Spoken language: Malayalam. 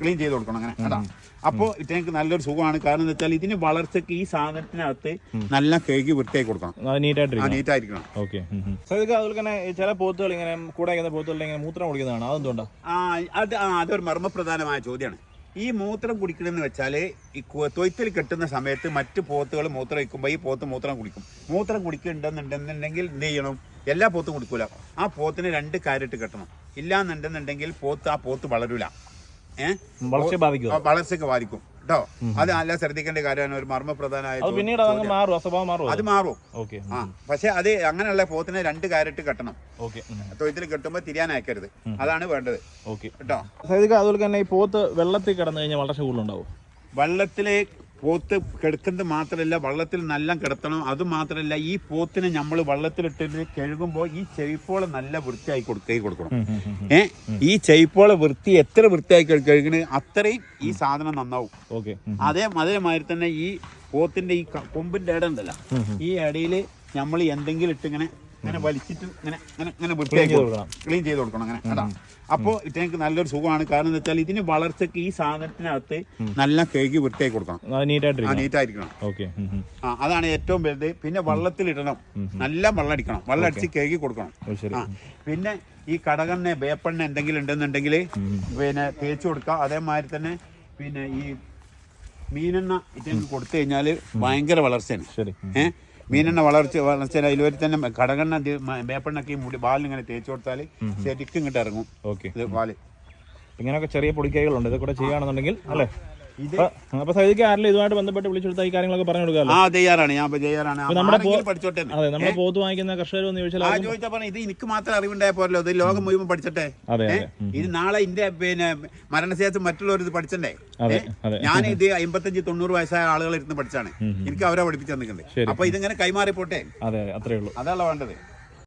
ക്ലീൻ ചെയ്ത് കൊടുക്കണം അങ്ങനെ. അതാ. അപ്പോൾ ഇതിനൊക്കെ നല്ലൊരു സുഖമാണ്. കാരണം എന്താ വെച്ചാൽ ഇതിന് വളർച്ചയ്ക്ക് ഈ സാധനത്തിനകത്ത് നല്ല കേക്ക് വൃത്തിയായി കൊടുക്കണം. നീറ്റായിരിക്കണം. ഓക്കെ. അതുപോലെ തന്നെ ചില പോത്തുകൾ ഇങ്ങനെ കൂടെ പോത്തുകൾ ഇങ്ങനെ മൂത്രം കുടിക്കുന്നതാണ്? അതെന്തുകൊണ്ടാ? ആ അത് ആ അതൊരു മർമ്മപ്രധാനമായ ചോദ്യമാണ് ഈ മൂത്രം കുടിക്കണമെന്ന് വെച്ചാൽ ഈ തൊയ്ത്തിൽ കെട്ടുന്ന സമയത്ത് മറ്റു പോത്തുകൾ മൂത്രം വയ്ക്കുമ്പോൾ ഈ പോത്ത് മൂത്രം കുടിക്കും. മൂത്രം കുടിക്കുന്നുണ്ടെന്നുണ്ടെന്നുണ്ടെങ്കിൽ എന്ത് ചെയ്യണം? എല്ലാ പോത്തും കുടിക്കൂല. ആ പോത്തിന് രണ്ട് കാരറ്റ് കെട്ടണം. ഇല്ലാന്നുണ്ടെന്നുണ്ടെങ്കിൽ പോത്ത് ആ പോത്ത് വളരൂല. വളർച്ചയ്ക്ക് ബാധിക്കും. കേട്ടോ? അത് നല്ല ശ്രദ്ധിക്കേണ്ട കാര്യമാണ്. ഒരു മർമ്മപ്രധാനമായ ചോ- പിന്നീട് അത്? മാറും. ആ പക്ഷെ അത് അങ്ങനെയുള്ള പോത്തിനെ രണ്ട് കാരറ്റ് കെട്ടണം. തൊഴുത്തിൽ കെട്ടുമ്പോ കെട്ടുമ്പോൾ തിരിയാൻ അയക്കരുത് അതാണ് വേണ്ടത്. കേട്ടോ? അതുപോലെ തന്നെ ഈ പോത്ത് വെള്ളത്തിൽ കിടന്നു കഴിഞ്ഞാൽ വളർച്ച കൂടുതലുണ്ടാവും? വെള്ളത്തിലെ പോത്ത് കിടക്കുന്നത് മാത്രമല്ല വള്ളത്തിൽ നല്ല കിടത്തണം. അത് മാത്രമല്ല ഈ പോത്തിനെ നമ്മൾ വള്ളത്തിലിട്ടിട്ട് കഴുകുമ്പോൾ ഈ ചെവിപ്പോളെ നല്ല വൃത്തിയായി കൊടുക്കുകയും കൊടുക്കണം. ഏ? ഈ ചെവിപ്പോളെ വൃത്തി എത്ര വൃത്തിയായി കഴുകണ അത്രയും ഈ സാധനം നന്നാവും. ഓക്കെ. അതേ അതേമാതിരി തന്നെ ഈ പോത്തിന്റെ ഈ കൊമ്പിന്റെ ഇടണ്ടല്ല ഈ ഇടയിൽ നമ്മൾ എന്തെങ്കിലും ഇട്ട് ഇങ്ങനെ വലിച്ചിട്ട് ഇങ്ങനെ ഇങ്ങനെ ഇങ്ങനെ വൃത്തിയാക്കി ക്ലീൻ ചെയ്ത് കൊടുക്കണം. അങ്ങനെ അതാ അപ്പോൾ നല്ലൊരു സുഖമാണ്. കാരണം എന്താ വെച്ചാൽ ഇതിന് വളർച്ചയ്ക്ക് ഈ സാധനത്തിനകത്ത് നല്ല കേക്ക് വൃത്തിയാക്കി കൊടുക്കണം. നീറ്റായിരിക്കണം. ഓക്കെ ആ അതാണ് ഏറ്റവും വലുത്. പിന്നെ വെള്ളത്തിലിടണം നല്ല വെള്ളം അടിക്കണം. വെള്ളം അടിച്ച് കേക്ക് കൊടുക്കണം. പിന്നെ ഈ കടകണ്ണ വേപ്പെണ്ണ എന്തെങ്കിലും ഉണ്ടെന്നുണ്ടെങ്കിൽ പിന്നെ തേച്ച് കൊടുക്കുക. അതേമാതിരി തന്നെ പിന്നെ ഈ മീനെണ്ണ ഇതിന് കൊടുത്തു കഴിഞ്ഞാൽ ഭയങ്കര വളർച്ചയാണ്. ശരി. ഏഹ് മീനെണ്ണ വളർച്ച വളർച്ച ഇതുവരെ തന്നെ കടകണ്ണ വേപ്പെണ്ണൊക്കെ മുടി ബാലിന് ഇങ്ങനെ തേച്ച് കൊടുത്താൽ ശരിക്കും ഇങ്ങോട്ട് ഇറങ്ങും. ഓക്കെ. ഇത് പാൽ ഇങ്ങനെയൊക്കെ ചെറിയ പൊടിക്കൈകളുണ്ട്. ഇതൊക്കെ ചെയ്യുകയാണെന്നുണ്ടെങ്കിൽ അല്ലേ? അപ്പൊ- അപ്പൊ സൈദിക്ക് ആരെങ്കിലും ഇതുമായിട്ട് ബന്ധപ്പെട്ട് വിളിച്ചെടുത്ത ഈ കാര്യങ്ങളൊക്കെ പറഞ്ഞു കൊടുക്കാമല്ലോ? ആ തയ്യാറാണ് ഞാൻ തയ്യാറാണ് നമ്മുടെ പഠിച്ചോട്ടെ അതെ നമ്മുടെ പോത്ത് വാങ്ങിക്കുന്ന കർഷകർ ഒന്ന് ചോദിച്ചാൽ ആ പറഞ്ഞ ഇത് എനിക്ക് മാത്രം അറിവുണ്ടായ പോരല്ലോ ഇത് ലോകം മുഴുവൻ പഠിച്ചട്ടെ. ഇത് നാളെ ഇന്റെ പിന്നെ മരണശേഷം മറ്റുള്ളവർ ഇത് പഠിച്ചണ്ടേ? ഞാൻ ഇത് അമ്പത്തഞ്ച് തൊണ്ണൂറ് വയസ്സായ ആളുകൾ ഇരുന്ന് പഠിച്ചാണ്. എനിക്ക് അവരെ പഠിപ്പിച്ചു തന്നിട്ടുണ്ട്. അപ്പൊ ഇതിങ്ങനെ കൈമാറി പോട്ടെ അതെ അത്രേ ഉള്ളൂ. അതാണ് വേണ്ടത്.